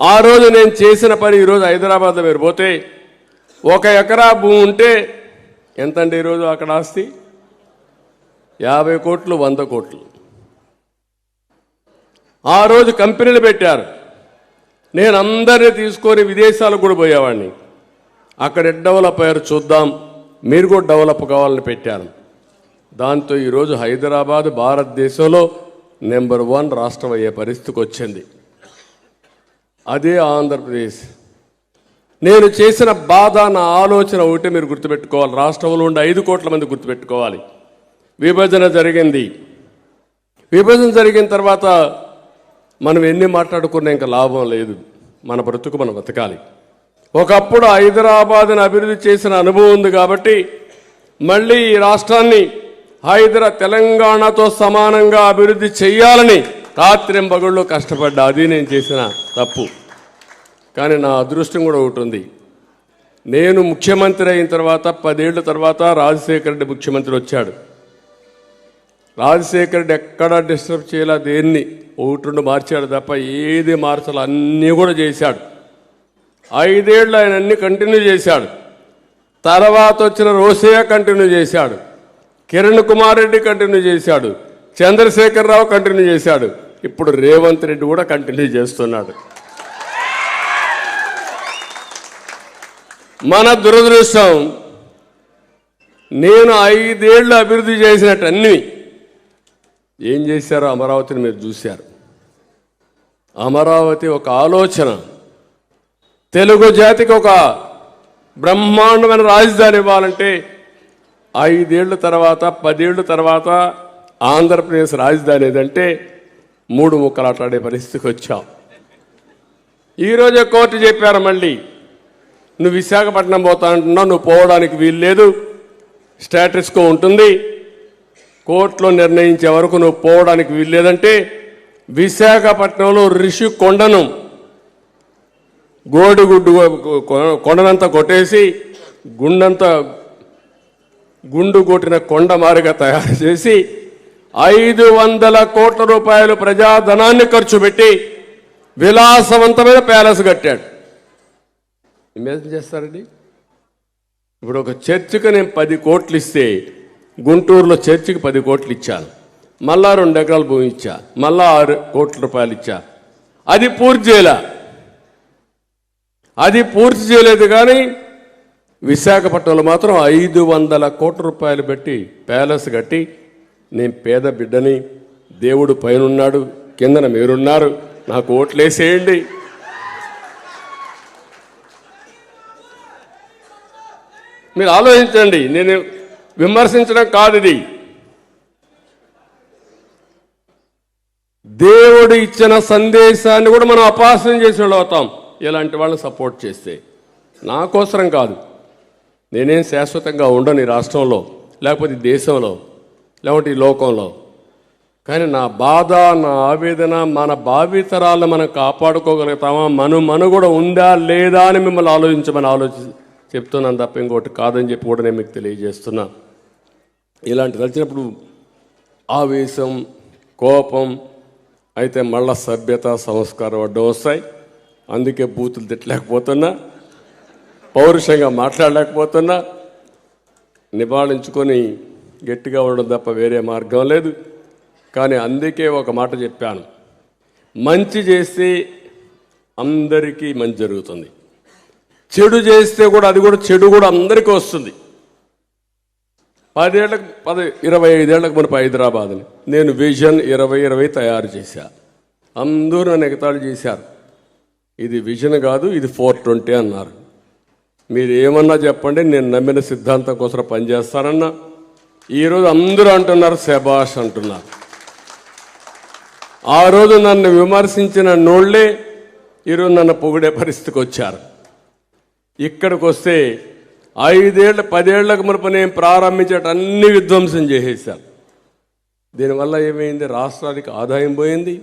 ఆ రోజు నేను చేసిన పని ఈరోజు హైదరాబాద్లో మీరు పోతే ఒక ఎకరా భూమి ఉంటే ఎంతండి ఈరోజు అక్కడ ఆస్తి? యాభై కోట్లు వంద కోట్లు. ఆ రోజు కంపెనీలు పెట్టారు. నేను అందరినీ తీసుకొని విదేశాలకు కూడా పోయేవాడిని. అక్కడ డెవలప్ అయ్యారు చూద్దాం. మీరు కూడా డెవలప్ కావాలని పెట్టాను. దాంతో ఈరోజు హైదరాబాద్ భారతదేశంలో నెంబర్ వన్ రాష్ట్రం అయ్యే పరిస్థితికి వచ్చింది. అదే ఆంధ్రప్రదేశ్. నేను చేసిన బాధ నా ఆలోచన ఒకటి మీరు గుర్తుపెట్టుకోవాలి. రాష్ట్రంలో ఉండే ఐదు కోట్ల మంది గుర్తుపెట్టుకోవాలి. విభజన జరిగింది. విభజన జరిగిన తర్వాత మనం ఎన్ని మాట్లాడుకున్నా ఇంకా లాభం లేదు. మన బ్రతుకు మనం బతకాలి. ఒకప్పుడు హైదరాబాద్ని అభివృద్ధి చేసిన అనుభవం ఉంది కాబట్టి మళ్ళీ ఈ రాష్ట్రాన్ని హైదరా తెలంగాణతో సమానంగా అభివృద్ధి చేయాలని రాత్రింబగళ్ళు కష్టపడ్డా అది నేను చేసిన తప్పు. కానీ నా అదృష్టం కూడా ఒకటి ఉంది. నేను ముఖ్యమంత్రి అయిన తర్వాత పదేళ్ళ తర్వాత రాజశేఖర రెడ్డి ముఖ్యమంత్రి వచ్చాడు. రాజశేఖర రెడ్డి ఎక్కడా డిస్టర్బ్ చేయలే దేన్ని? ఒకటి రెండు మార్చాడు తప్ప ఏది మార్చాలి అన్నీ కూడా చేశాడు. ఐదేళ్ళు ఆయన అన్ని కంటిన్యూ చేశాడు. తర్వాత వచ్చిన రోసయ్య కంటిన్యూ చేశాడు. కిరణ్ కుమార్ రెడ్డి కంటిన్యూ చేశాడు. చంద్రశేఖరరావు కంటిన్యూ చేశాడు. ఇప్పుడు రేవంత్ రెడ్డి కూడా కంటిన్యూ చేస్తున్నాడు. మన దురదృష్టం నేను ఐదేళ్ళు అభివృద్ధి చేసినట్టు అన్నీ. ఏం చేశారో అమరావతిని మీరు చూశారు. అమరావతి ఒక ఆలోచన. తెలుగు జాతికి ఒక బ్రహ్మాండమైన రాజధాని ఇవ్వాలంటే ఐదేళ్ళ తర్వాత పదేళ్ళ తర్వాత ఆంధ్రప్రదేశ్ రాజధాని ఏదంటే మూడు ముక్కలు పరిస్థితికి వచ్చాం ఈరోజే కోర్టు చెప్పారు మళ్ళీ నువ్వు విశాఖపట్నం పోతానంటున్నావు నువ్వు పోవడానికి వీలు లేదు స్టాటస్కో ఉంటుంది కోర్టులో నిర్ణయించే వరకు నువ్వు పోవడానికి వీలు లేదంటే విశాఖపట్నంలో రిషి కొండను గోడిగుడ్డు కొ- కొండనంతా కొట్టేసి గుండంతా గుండు కొట్టిన కొండ మారిగా తయారు చేసి ఐదు వందల కోట్ల రూపాయలు ప్రజాధనాన్ని ఖర్చు పెట్టి విలాసవంతమైన ప్యాలెస్ కట్టాడు. ఇమేజిన్ చేస్తారండి? ఇప్పుడు ఒక చర్చికి నేను పది కోట్లు ఇస్తే గుంటూరులో చర్చికి పది కోట్లు ఇచ్చాను మళ్ళా రెండు ఎకరాల భూమి ఇచ్చా. మళ్ళా ఆరు కోట్ల రూపాయలు ఇచ్చా. అది పూర్తి చేయలే. అది పూర్తి చేయలేదు కానీ విశాఖపట్నంలో మాత్రం ఐదు వందల కోట్ల రూపాయలు పెట్టి ప్యాలెస్ కట్టి నేను పేద బిడ్డని దేవుడు పైనున్నాడు కిందన మీరున్నారు. నాకు ఓట్లేసేయండి. మీరు ఆలోచించండి నేను విమర్శించడం కాదు ఇది. దేవుడు ఇచ్చిన సందేశాన్ని కూడా మనం అపాసన చేసి అవుతాం ఇలాంటి వాళ్ళని సపోర్ట్ చేస్తే. నా కోసరం కాదు. నేనేం శాశ్వతంగా ఉండను ఈ రాష్ట్రంలో లేకపోతే దేశంలో. లేకపోతే ఈ లోకంలో. కానీ నా బాధ నా ఆవేదన మన భావితరాలను మనం కాపాడుకోగలుగుతామా? మను మను కూడా ఉందా లేదా అని మిమ్మల్ని ఆలోచించమని ఆలోచి చెప్తున్నాను తప్ప ఇంకోటి కాదని చెప్పి కూడా నేను మీకు తెలియజేస్తున్నా. ఇలాంటి తెలిసినప్పుడు ఆవేశం కోపం అయితే మళ్ళా సభ్యత సంస్కారం అడ్డు వస్తాయి. అందుకే బూతులు తిట్టలేకపోతున్నా. పౌరుషంగా మాట్లాడలేకపోతున్నా. నివాళించుకొని గట్టిగా ఉండడం తప్ప వేరే మార్గం లేదు. కానీ అందుకే ఒక మాట చెప్పాను. మంచి చేస్తే అందరికీ మంచి జరుగుతుంది. చెడు చేస్తే కూడా అది కూడా చెడు కూడా అందరికీ వస్తుంది. పదేళ్ళకు పది ఇరవై ఐదేళ్ళకు మనపు హైదరాబాద్ని నేను విజన్ ఇరవై ఇరవై తయారు చేశా. అందరూ నన్ను ఎగతాళి చేశారు. ఇది విజన్ కాదు ఇది ఫోర్ ట్వంటీ అన్నారు. మీరు ఏమన్నా చెప్పండి నేను నమ్మిన సిద్ధాంతం కోసం పనిచేస్తానన్నా. ఈరోజు అందరూ అంటున్నారు శబాష్ అంటున్నారు. ఆ రోజు నన్ను విమర్శించిన నోళ్ళే ఈరోజు నన్ను పొగిడే పరిస్థితికి వచ్చారు. ఇక్కడికి వస్తే ఐదేళ్ళ పదేళ్ళకు మునుపు నేను ప్రారంభించేట అన్ని విధ్వంసం చేసేశారు దీనివల్ల ఏమైంది? రాష్ట్రానికి ఆదాయం పోయింది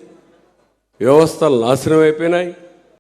వ్యవస్థలు నాశనం అయిపోయినాయి